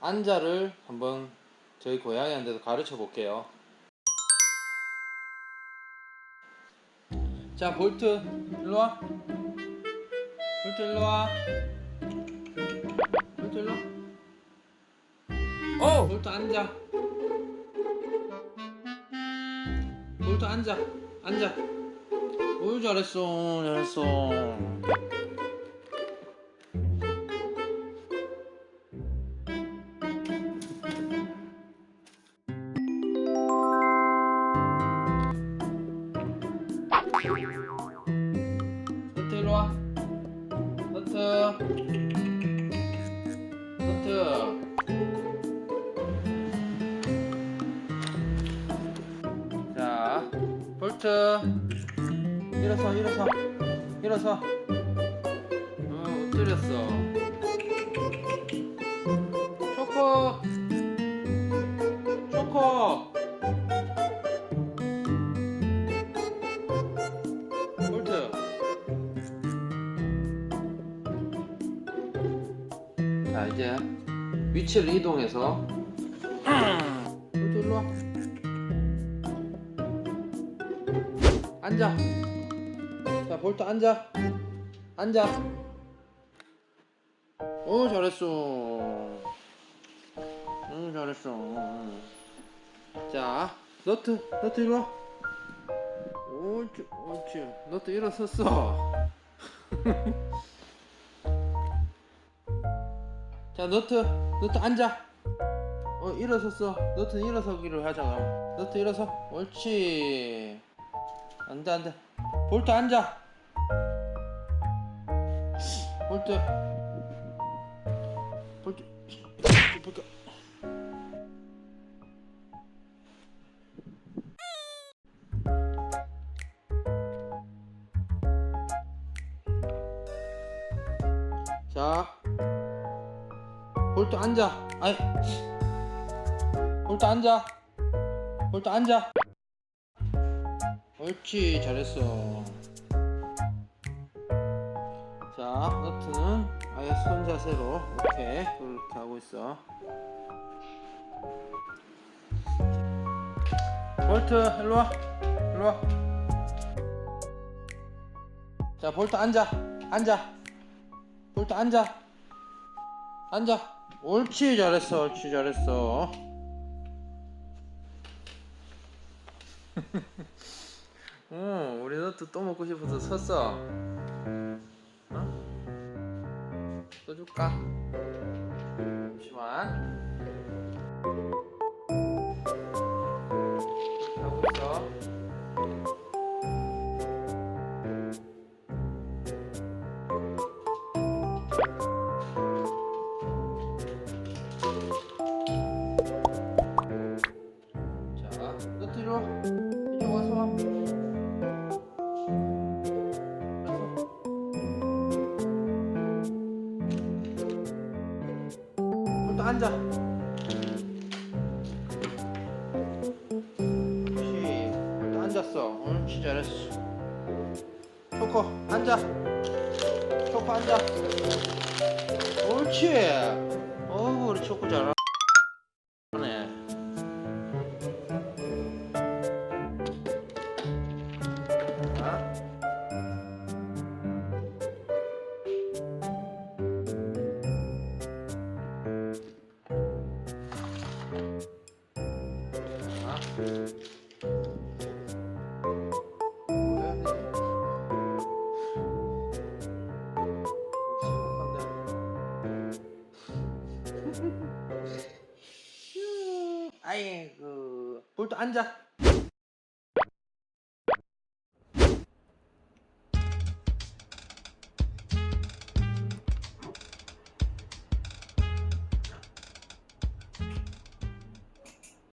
앉아를 한번 저희 고양이한테도 가르쳐 볼게요. 자, 볼트 일로 와. 볼트 일로 와. 볼트 일로 와. 어! 볼트 앉아. 볼트 앉아. 앉아. 오 잘했어. 잘했어. 볼트. 일어서, 일어서, 일어서. 어, 엎드렸어. 초코. 초코. 볼트. 자, 이제 위치를 이동해서. 볼트 일로 와. 앉아. 자, 볼트 앉아. 앉아. 오, 잘했어. 응, 잘했어. 자, 너트, 너트 와. 옳지, 옳지. 너트 일어섰어. 자, 너트, 너트 앉아. 어, 일어섰어. 너트는 일어서기로 하자. 그럼. 너트 일어서. 옳지. 안돼 안돼 볼트 앉아. 볼트. 볼트. 볼트. 자. 볼트 앉아. 아이 볼트 앉아. 볼트 앉아 옳지 잘했어. 자 너트는 아예 손 자세로 이렇게 그렇게 하고 있어. 볼트 일로와. 일로와. 자 볼트 앉아. 앉아. 볼트 앉아. 앉아. 옳지 잘했어. 옳지 잘했어 어, 우리 너트 또 먹고 싶어서 섰어. 어? 또 줄까? 잠시만. 하고 있어. 앉아. 볼트 앉았어. 옳지 잘했어. 초코 앉아. 초코 앉아. 옳지. 어우 우리 초코 잘하 아이고 볼트 앉아